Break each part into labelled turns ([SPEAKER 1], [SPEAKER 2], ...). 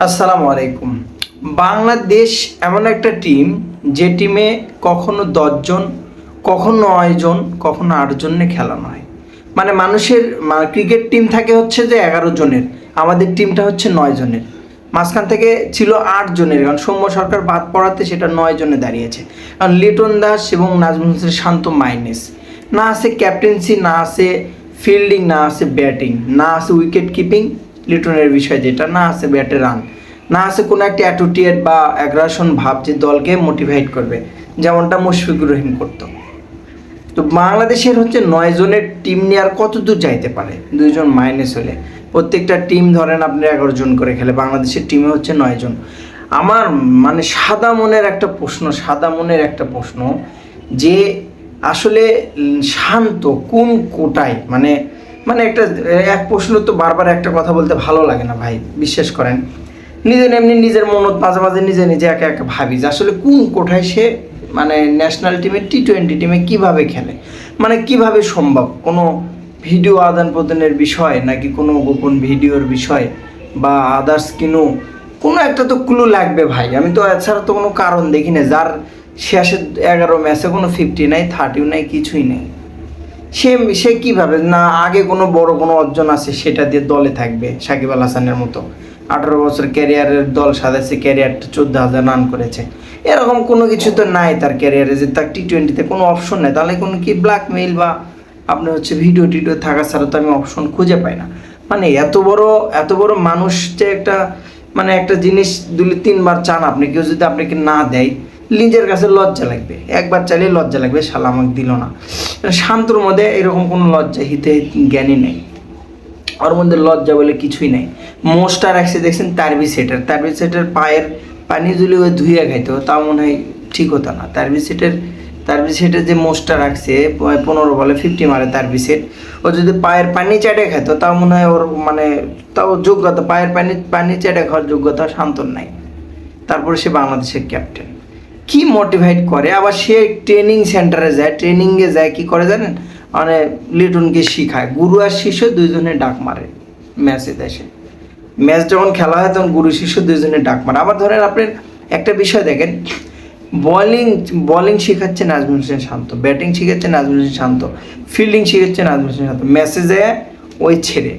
[SPEAKER 1] আসসালামু আলাইকুম। বাংলাদেশ এমন একটা টিম যে টিমে কখনো দশজন, কখনো নয়জন কখনো আটজনে খেলানো হয় মানে মানুষের ক্রিকেট টিম থাকে হচ্ছে যে এগারো জনের, আমাদের টিমটা হচ্ছে নয় জনের। মাঝখান থেকে ছিল আট জনের, কারণ সৌম্য সরকার বাদ পড়াতে সেটা নয় জনে দাঁড়িয়েছে। কারণ লিটন দাস এবং নাজমুল হোসেন শান্ত মাইনেস না আছে ক্যাপ্টেন্সি না আছে ফিল্ডিং না আছে ব্যাটিং না আছে উইকেট কিপিং লিটনের বিষয় যেটা, না আছে ব্যাটে রান না আছে কোনো একটা অ্যাটিটিউড বা অ্যাগ্রাসন ভাব যে দলকে মোটিভেট করবে, যেমনটা মুশফিকুর রহিম করতো। তো বাংলাদেশের হচ্ছে নয় জনের টিম নিয়ে আর কত দূর যাইতে পারে? দুইজন মাইনাস হলে। প্রত্যেকটা টিম ধরেন আপনি এগারো জন করে খেলে, বাংলাদেশের টিমে হচ্ছে নয় জন। আমার মানে সাদা মনের একটা প্রশ্ন, সাদা মনের একটা প্রশ্ন যে আসলে শান্ত কোন কোটায় মানে মানে একটা এক প্রশ্ন তো বারবার একটা কথা বলতে ভালো লাগে না ভাই, বিশ্বাস করেন। নিজের এমনি নিজের মনত মাঝে মাঝে নিজে নিজে একা একা ভাবি যে আসলে কোন কোঠায় সে মানে ন্যাশনাল টিমে টি টোয়েন্টি টিমে কীভাবে খেলে? মানে কীভাবে সম্ভব? কোনো ভিডিও আদান প্রদানের বিষয় নাকি কোনো গোপন ভিডিওর বিষয় বা আদার্স কিনো? কোনো একটা তো ক্লু লাগবে ভাই। আমি তো এছাড়া তো কোনো কারণ দেখি না। যার শেষে এগারো ম্যাচে কোনো ফিফটি নাই থার্টিও নাই, কিছুই নেই। সে সে কীভাবে না, আগে কোনো বড় কোনো অর্জন আছে সেটা দিয়ে দলে থাকবে সাকিব আল হাসানের মতো। আঠারো বছর ক্যারিয়ারের দল সাজাচ্ছে ক্যারিয়ারটা চোদ্দ হাজার রান করেছে। এরকম কোনো কিছু তো নাই তার ক্যারিয়ারে যে তার টি টোয়েন্টিতে কোনো অপশন নেই। তাহলে কোনো কি ব্ল্যাকমেইল বা আপনি হচ্ছে ভিডিও টিডিও থাকা ছাড়া তো আমি অপশন খুঁজে পাই না। মানে এত বড় এত বড় মানুষ যে একটা মানে একটা জিনিস দুলি তিনবার চান আপনি, কেউ যদি আপনাকে না দেয়, নিজের কাছে লজ্জা লাগবে। একবার চাইলে লজ্জা লাগবে শালা আমাকে দিল না। শান্তর মধ্যে এরকম কোনো লজ্জা, হিতে জ্ঞানী নেই। ওর মধ্যে লজ্জা বলে কিছুই নাই। মোস্টার রাখছে, দেখছেন তারবি সেটার। তারবি সেটার পায়ের পানি যদি ওই ধুয়ে খাইতো তা মনে হয় ঠিক হতো না। তারবি সেটের তারবি সেটের যে মোস্টার রাখছে পনেরো বলে ফিফটি মারে তারবি সেট, ও যদি পায়ের পানি চাটে খাইতো, তাও মনে হয় ওর মানে তাও যোগ্যতা। পায়ের পানি পানি চাটে খাওয়ার যোগ্যতা শান্তর নাই। তারপরে সে বাংলাদেশের ক্যাপ্টেন কি মোটিভেট করে? আবার সে ট্রেনিং সেন্টারে যায় ট্রেনিংয়ে যায়, কি করে জানেন? মানে লিটনকে শিখায়। গুরু আর শিষ্য দুইজনে ডাক মারে ম্যাচে দেশে। ম্যাচ যখন খেলা হয়, তখন গুরু শিষ্য দুইজনে ডাক মারে। আবার ধরেন আপনার একটা বিষয় দেখেন বলিং বলিং শেখাচ্ছে নাজমুল হোসেন শান্ত ব্যাটিং শেখাচ্ছে নাজমুল হোসেন শান্ত ফিল্ডিং শেখাচ্ছে নাজমুল হোসেন শান্ত। ম্যাচে যায় ওই ছেড়ে।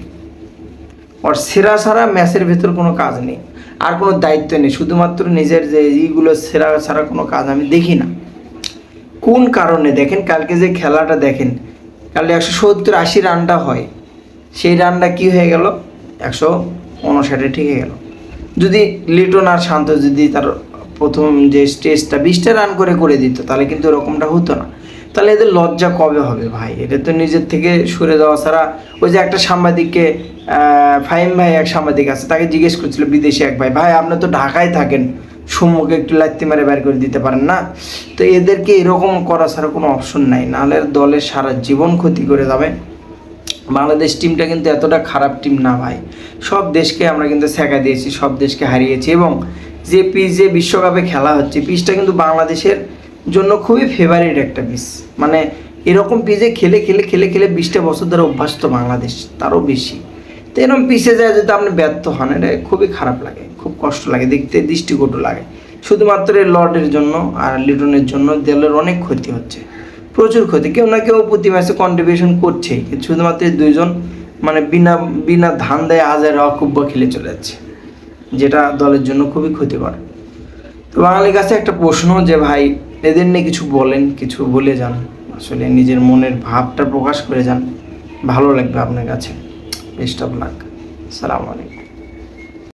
[SPEAKER 1] ওর সেরা ছাড়া ম্যাচের ভেতর কোনো কাজ নেই। আর কোনো দায়িত্ব নেই। শুধুমাত্র নিজের যে এইগুলো সেরা ছাড়া কোনো কাজ আমি দেখি না। কোন কারণে? দেখেন কালকে যে খেলাটা দেখেন, কালকে একশো সত্তর আশি রানটা হয়। সেই রানটা কি হয়ে গেল? একশো উনষাটে ঠিক হয়ে গেল। যদি লিটন আর শান্ত যদি তার প্রথম যে স্টেজটা বিশটা রান করে করে দিত, তাহলে কিন্তু এরকমটা হতো না। তাহলে এদের লজ্জা কবে হবে ভাই? এটা তো নিজের থেকে সরে যাওয়া ছাড়া ওই যে একটা সাংবাদিককে ফাহিম ভাই এক সাংবাদিক আছে, তাকে জিজ্ঞেস করছিল বিদেশি এক ভাই ভাই, আপনি তো ঢাকায় থাকেন, সম্মুখে একটু লাত্তি মারে বের করে দিতে পারেন না? তো এদেরকে এরকম করা ছাড়া কোনো অপশন নাই, নাহলে দলের সারা জীবন ক্ষতি করে যাবে। বাংলাদেশ টিমটা কিন্তু এতটা খারাপ টিম না ভাই। সব দেশকে আমরা কিন্তু শেখা দিয়েছি, সব দেশকে হারিয়েছি এবং যে পিচ যে বিশ্বকাপে খেলা হচ্ছে, পিচটা কিন্তু বাংলাদেশের জন্য খুবই ফেভারিট একটা পিচ মানে এরকম পিচে খেলে খেলে খেলে খেলে বিশটা বছর ধরে অভ্যস্ত বাংলাদেশ, তারও বেশি। তো এরকম পিচে যায় যদি আপনি ব্যর্থ হন, এটা খুবই খারাপ লাগে, খুব কষ্ট লাগে, দেখতে দৃষ্টিকটু লাগে। শুধুমাত্র লর্ডের জন্য আর লিটনের জন্য দেলের অনেক ক্ষতি হচ্ছে, প্রচুর ক্ষতি। কেউ না কেউ প্রতি ম্যাচে কন্ট্রিবিউশন করছেই শুধুমাত্র দুইজন মানে বিনা বিনা ধান দেয় আজের অকুব্য খেলে চলে যাচ্ছে, যেটা দলের জন্য খুবই ক্ষতিকর। তো বাঙালির কাছে একটা প্রশ্ন যে ভাই এদের নিয়ে কিছু বলেন, কিছু বলে যান। আসলে নিজের মনের ভাবটা প্রকাশ করে যান। ভালো লাগবে আপনার কাছে। বেস্ট অফ লাক সালাম আলাইকুম।